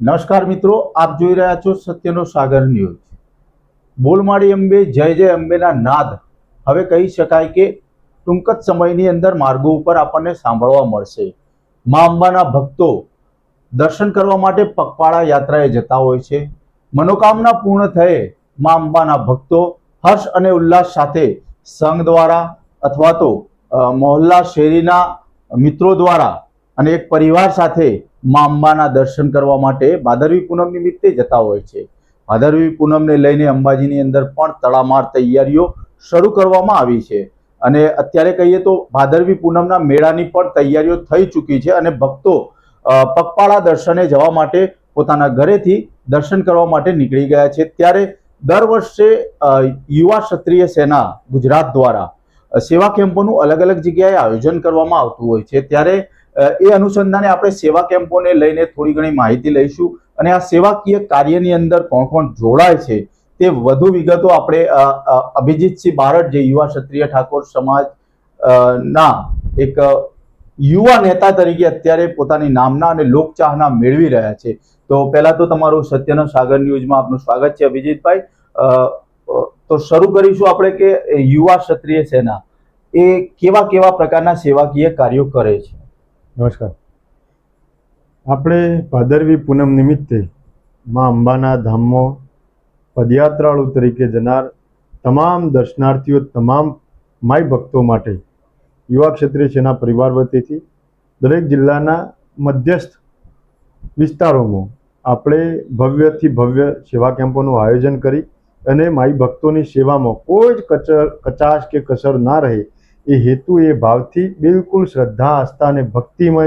નમસ્કાર મિત્રો, આપ જોઈ રહ્યા છો સત્યનો સાગર ન્યૂઝ. બોલમાળી અંબે, જય જય અંબેના નાદ. હવે કહી શકાય કે ટૂંક જ સમયની અંદર માર્ગો ઉપર આપણને સાંભળવા મળશે. મા અંબાના ભક્તો દર્શન કરવા માટે પગપાળા યાત્રાએ જતા હોય છે. મનોકામના પૂર્ણ થયે મા અંબાના ભક્તો હર્ષ અને ઉલ્લાસ સાથે સંઘ દ્વારા અથવા તો મોહલ્લા શેરીના મિત્રો દ્વારા અને એક પરિવાર સાથે મા અંબાના દર્શન કરવા માટે ભાદરવી પૂનમ નિમિત્તે જતા હોય છે. ભાદરવી પૂનમને લઈને અંબાજીની અંદર પણ તડામાર તૈયારીઓ શરૂ કરવામાં આવી છે. અને અત્યારે કહીએ તો ભાદરવી પૂનમના મેળાની પણ તૈયારીઓ થઈ ચૂકી છે અને ભક્તો પગપાળા દર્શને જવા માટે પોતાના ઘરેથી દર્શન કરવા માટે નીકળી ગયા છે. ત્યારે દર વર્ષે યુવા ક્ષત્રિય સેના ગુજરાત દ્વારા સેવા કેમ્પોનું અલગ અલગ જગ્યાએ આયોજન કરવામાં આવતું હોય છે. ત્યારે એ અનુસંધાને આપણે સેવા કેમ્પોને લઈને થોડી ઘણી માહિતી લઈશું. અને આ સેવાકીય કાર્યની અંદર કોણ કોણ જોડાય છે તે વધુ વિગતો આપણે અભિજીતસિંહ બારડ, જે યુવા ક્ષત્રિય ઠાકોર સમાજ ના, એક યુવા નેતા તરીકે અત્યારે પોતાની નામના અને લોકચાહના મેળવી રહ્યા છે. તો પહેલા તો તમારું સત્યનો સાગર ન્યૂઝમાં આપનું સ્વાગત છે અભિજીતભાઈ. તો શરૂ કરીશું આપણે કે યુવા ક્ષત્રિય સેના એ કેવા કેવા પ્રકારના સેવાકીય કાર્યો કરે છે. નમસ્કાર. આપણે ભાદરવી પૂનમ નિમિત્તે મા અંબાના ધામમાં પદયાત્રાળુ તરીકે જનાર તમામ દર્શનાર્થીઓ, તમામ માય ભક્તો માટે યુવા ક્ષેત્રીય સેના પરિવાર વતીથી દરેક જિલ્લાના મધ્યસ્થ વિસ્તારોમાં આપણે ભવ્યથી ભવ્ય સેવા કેમ્પોનું આયોજન કરી અને માઈ ભક્તોની સેવામાં કોઈ જ કચર, કચાશ કે કસર ના રહે એ હેતુ એ ભાવથી બિલકુલ શ્રદ્ધા આસ્થા અને ભક્તિમય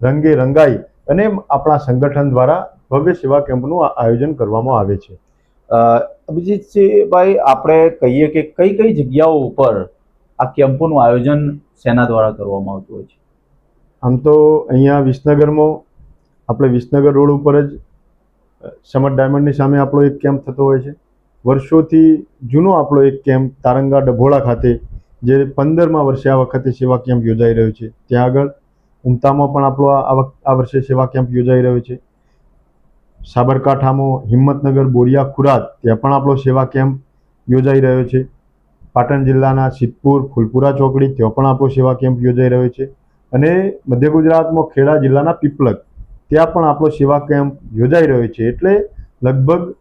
રંગે રંગાઈ અને આપણા સંગઠન દ્વારા ભવ્ય સેવા કેમ્પનું આયોજન કરવામાં આવે છે. અભિજીતસિંહભાઈ આપણે કહીએ કે કઈ કઈ જગ્યાઓ ઉપર આ કેમ્પોનું આયોજન સેના દ્વારા કરવામાં આવતું હોય છે? આમ તો અહીંયા વિસનગરમાં આપણે વિસનગર રોડ ઉપર જ સમર ડાયમંડની સામે આપણો એક કેમ્પ થતો હોય છે. વર્ષોથી જૂનો આપણો એક કેમ્પ તારંગા ડભોળા ખાતે જે પંદરમા વર્ષે આ વખતે સેવા કેમ્પ યોજાઈ રહ્યો છે. ત્યાં આગળ ઉમતામાં પણ આપણો આ આ વર્ષે સેવા કેમ્પ યોજાઈ રહ્યો છે. સાબરકાંઠામાં હિંમતનગર, બોરિયા, ખુરાદ ત્યાં પણ આપણો સેવા કેમ્પ યોજાઈ રહ્યો છે. પાટણ જિલ્લાના સિદ્ધપુર, ફૂલપુરા ચોકડી ત્યાં પણ આપણો સેવા કેમ્પ યોજાઈ રહ્યો છે. અને મધ્ય ગુજરાતમાં ખેડા જિલ્લાના પીપલક ત્યાં પણ આપણો સેવા કેમ્પ યોજાઈ રહ્યો છે. એટલે લગભગ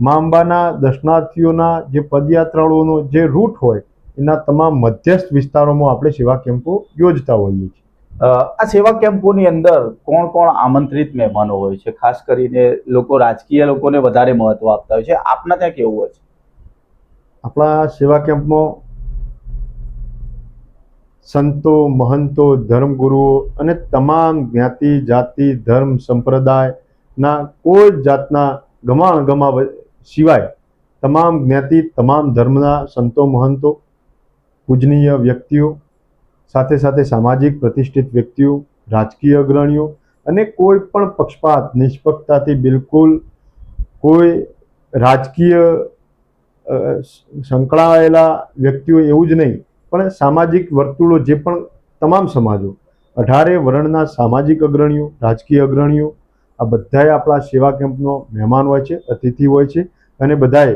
મા અંબાના દર્શનાર્થીઓના જે પદયાત્રાળુઓનો જે રૂટ હોય એના તમામ મધ્યસ્થ વિસ્તારોમાં આપણે સેવા કેમ્પો યોજતા હોઈએ છીએ. આ સેવા કેમ્પોની અંદર કોણ કોણ આમંત્રિત મહેમાનો હોય છે? ખાસ કરીને લોકો રાજકીય લોકોને વધારે મહત્વ આપતા હોય છે. આપના ત્યાં કેવું હોય છે? આપણા સેવા કેમ્પમાં સંતો મહંતો ધર્મગુરુઓ અને તમામ જ્ઞાતિ જાતિ ધર્મ સંપ્રદાયના કોઈ જાતના ગમા અણગમા સિવાય તમામ જ્ઞાતિ તમામ ધર્મના સંતો મહંતો પૂજનીય વ્યક્તિઓ, સાથે સાથે સામાજિક પ્રતિષ્ઠિત વ્યક્તિઓ, રાજકીય અગ્રણીઓ અને કોઈ પણ પક્ષપાત, નિષ્પક્ષતાથી બિલકુલ કોઈ રાજકીય સંકળાયેલા વ્યક્તિઓ એવું જ નહીં, પણ સામાજિક વર્તુળો જે પણ તમામ સમાજો, અઢારે વર્ણના સામાજિક અગ્રણીઓ, રાજકીય અગ્રણીઓ, આ બધાએ આપણા સેવા કેમ્પનો મહેમાન હોય છે, અતિથિ હોય છે અને બધાએ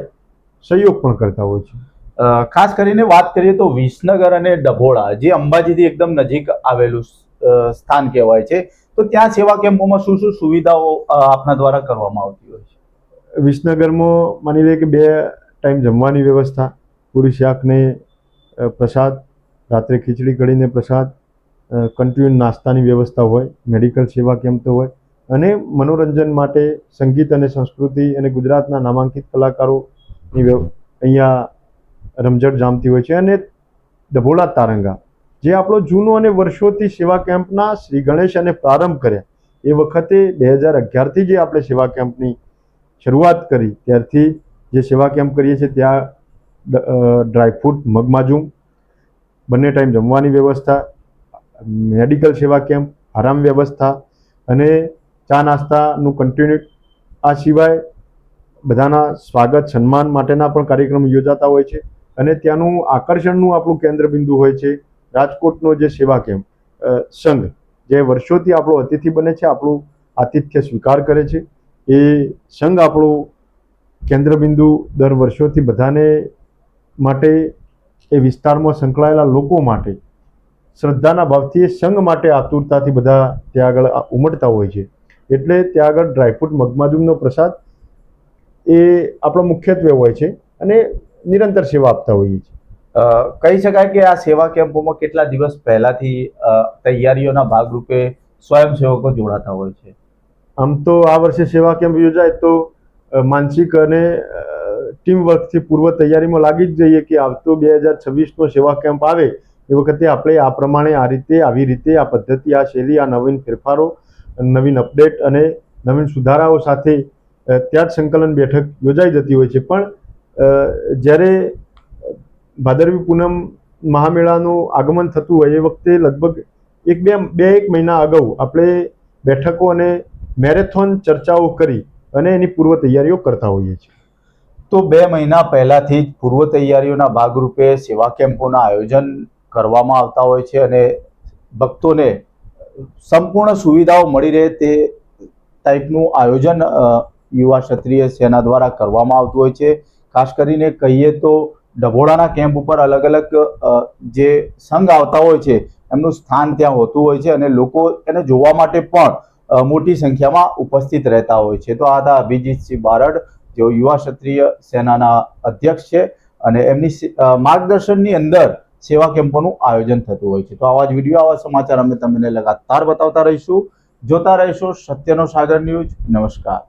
સહયોગ પણ કરતા હોય છે. ખાસ કરીને વાત કરીએ તો વિસનગર અને ડભોળા, જે અંબાજીથી એકદમ નજીક આવેલું સ્થાન કહેવાય છે. તો ત્યાં સેવા કેમ્પોમાં શું શું સુવિધાઓ આપના દ્વારા કરવામાં આવતી હોય છે? વિસનગરમાં માની લે કે બે ટાઈમ જમવાની વ્યવસ્થા, પૂરી શાકને પ્રસાદ, રાત્રે ખીચડી કઢીને પ્રસાદ કન્ટિન્યુ નાસ્તાની વ્યવસ્થા હોય, મેડિકલ સેવા કેમ્પ તો હોય, અને મનોરંજન માટે સંગીત અને સંસ્કૃતિ અને ગુજરાતના નામાંકિત કલાકારોની અહીંયા રમઝટ જામતી હોય છે અને ડભોળા તારંગા, જે આપણો જૂનો અને વર્ષોથી સેવા કેમ્પના શ્રી ગણેશ અને પ્રારંભ કર્યા. એ વખતે બે હજાર અગિયારથી જે આપણે સેવા કેમ્પની શરૂઆત કરી, ત્યારથી જે સેવા કેમ્પ કરીએ છીએ, ત્યાં ડ્રાયફ્રૂટ મગમાજુમ બંને ટાઈમ જમવાની વ્યવસ્થા, મેડિકલ સેવા કેમ્પ, આરામ વ્યવસ્થા અને ચા નાસ્તાનું કન્ટિન્યુ આ સિવાય બધાના સ્વાગત, સન્માન માટેના પણ કાર્યક્રમ યોજાતા હોય છે. અને ત્યાંનું આકર્ષણનું આપણું કેન્દ્રબિંદુ હોય છે, રાજકોટનો જે સેવા કેમ્પ સંઘ, જે વર્ષોથી આપણો અતિથિ બને છે, આપણું આતિથ્ય સ્વીકાર કરે છે. એ સંઘ આપણું કેન્દ્રબિંદુ દર વર્ષોથી બધાને માટે, એ વિસ્તારમાં સંકળાયેલા લોકો માટે, શ્રદ્ધાના ભાવથી એ સંઘ માટે આતુરતાથી બધા ત્યાં આગળ ઉમટતા હોય છે. એટલે ત્યાં આગળ ડ્રાયફ્રૂટ મગમાજુમનો પ્રસાદ એ આપણો મુખ્યત્વે હોય છે. અને નિરંતર સેવા આપતા હોઈએ છીએ. કહી શકાય કે આ સેવા કેમ્પોમાં કેટલા દિવસ પહેલાથી તૈયારીઓના ભાગરૂપે સ્વયંસેવકો જોડાતા હોય છે? આમ તો આ વર્ષે સેવા કેમ્પ યોજાય તો માનસિક અને ટીમ વર્કથી પૂર્વ તૈયારીમાં લાગી જ જઈએ કે આવતો બે હજાર છવ્વીસનો સેવા કેમ્પ આવે એ વખતે આપણે આ પ્રમાણે આ રીતે આવી રીતે આ પદ્ધતિ આ શૈલી આ નવીન ફેરફારો નવીન અપડેટ અને નવીન સુધારાઓ સાથે ત્યાં જ સંકલન બેઠક યોજાઈ જતી હોય છે. પણ જ્યારે ભાદરવી પૂનમ મહામેળાનું આગમન થતું હોય એ વખતે લગભગ એક બે બે એક મહિના અગાઉ આપણે બેઠકો અને મેરેથોન ચર્ચાઓ કરી અને એની પૂર્વ તૈયારીઓ કરતા હોઈએ છીએ. તો બે મહિના પહેલાથી જ પૂર્વ તૈયારીઓના ભાગરૂપે સેવા કેમ્પોના આયોજન કરવામાં આવતા હોય છે અને ભક્તોને સંપૂર્ણ સુવિધાઓ મળી રહે તે ટાઈપનું આયોજન યુવા ક્ષત્રિય સેના દ્વારા કરવામાં આવતું હોય છે. ખાસ કરીને કહીએ તો ડભોડાના કેમ્પ ઉપર અલગ અલગ જે સંઘ આવતા હોય છે, એમનું સ્થાન ત્યાં હોતું હોય છે અને લોકો એને જોવા માટે પણ મોટી સંખ્યામાં ઉપસ્થિત રહેતા હોય છે. તો આ હતા અભિજીતસિંહ બારડ, જેઓ યુવા ક્ષત્રિય સેનાના અધ્યક્ષ છે અને એમની માર્ગદર્શનની અંદર સેવા કેમ્પોનું આયોજન થતું હોય છે. તો આવા જ વીડિયો, આવા સમાચાર અમે તમને લગાતાર બતાવતા રહીશું. જોતા રહેશો સત્યનો સાગર ન્યૂઝ. નમસ્કાર.